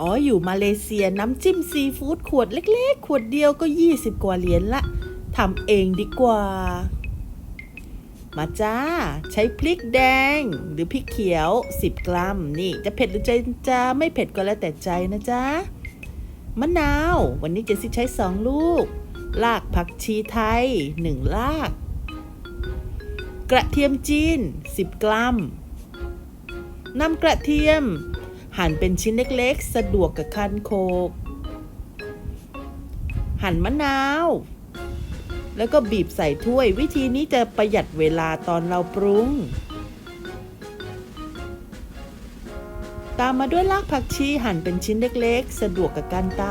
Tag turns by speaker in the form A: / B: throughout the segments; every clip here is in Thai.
A: อ๋ออยู่มาเลเซียน้ำจิ้มซีฟู้ดขวดเล็ก ๆ ขวดเดียวก็ 20 กว่าเหรียญละทำเองดีกว่า มาจ้า ใช้พริกแดงหรือพริกเขียว 10 กรัม นี่จะเผ็ดหรือจะจะไม่เผ็ดก็แล้วแต่ใจนะจ๊ะมะนาว วันนี้เจสซี่ใช้ 2 ลูก รากผักชีไทย 1 ราก กระเทียมจีน 10 กรัมนำกระเทียม หั่นเป็นชิ้นเล็กๆ สะดวกกับคันโคก หั่นมะนาว แล้วก็บีบใส่ถ้วย วิธีนี้จะประหยัดเวลาตอนเราปรุง ตามมาด้วยรากผักชีหั่นเป็นชิ้นเล็กๆ สะดวกกับการต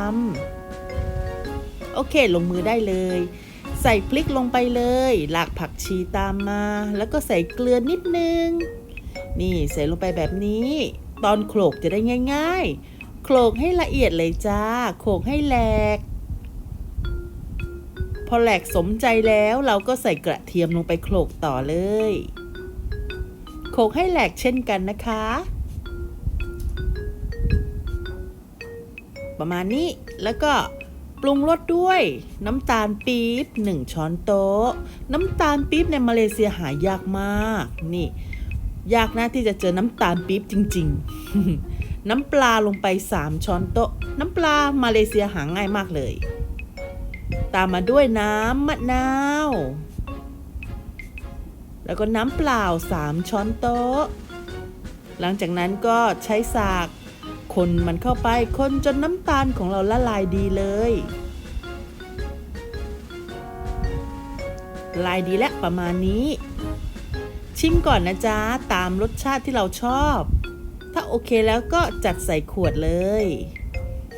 A: ำโอเคลงมือได้เลย ใส่พริกลงไปเลยรากผักชีตามมา แล้วก็ใส่เกลือนิดนึง นี่ใส่ลงไปแบบนี้ ตอนโขลกจะได้ง่าย ๆ โขลกให้ละเอียดเลยจ้า โขลกให้แหลก พอแหลกสมใจแล้วเราก็ใส่กระเทียมลงไปโขลกต่อเลย โขลกให้แหลกเช่นกันนะคะ ประมาณนี้แล้วก็ปรุงรสด้วย น้ำตาลปี๊บ1ช้อนโต๊ะ น้ำตาลปี๊บในมาเลเซียหายากมาก นี่ ยากนะที่จะเจอน้ำตาลปี๊บจริง ๆ น้ำปลาลงไป 3 ช้อนโต๊ะ น้ำปลามาเลเซียหาง่ายมากเลย ตามมาด้วยน้ำมะนาว แล้วก็น้ำเปล่า 3 ช้อนโต๊ะ หลังจากนั้นก็ใช้สาก คนมันเข้าไป คนจนน้ำตาลของเราละลายดีเลยละลายดีแล้วประมาณนี้ ชิมก่อนนะจ๊ะ ตามรสชาติที่เราชอบ ถ้าโอเคแล้วก็จัดใส่ขวดเลย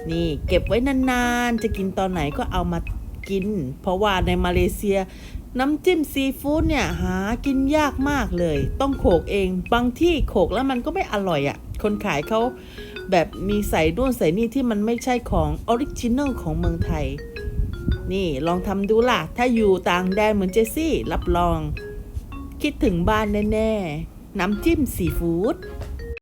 A: นี่เก็บไว้นานๆ จะกินตอนไหนก็เอามากิน เพราะว่าในมาเลเซีย น้ำจิ้มซีฟู้ดเนี่ยหากินยากมากเลย ต้องโขกเอง บางที่โขกแล้วมันก็ไม่อร่อยอะ่ะ คนขายเขาแบบมีใส่ด้วนใส่นี่ที่มันไม่ใช่ของออริจินัลของเมืองไทย นี่ลองทำดูล่ะ ถ้าอยู่ต่างแดนเหมือนเจสซี่ รับรอง คิดถึงบ้านแน่ ๆ น้ำจิ้มซีฟู้ด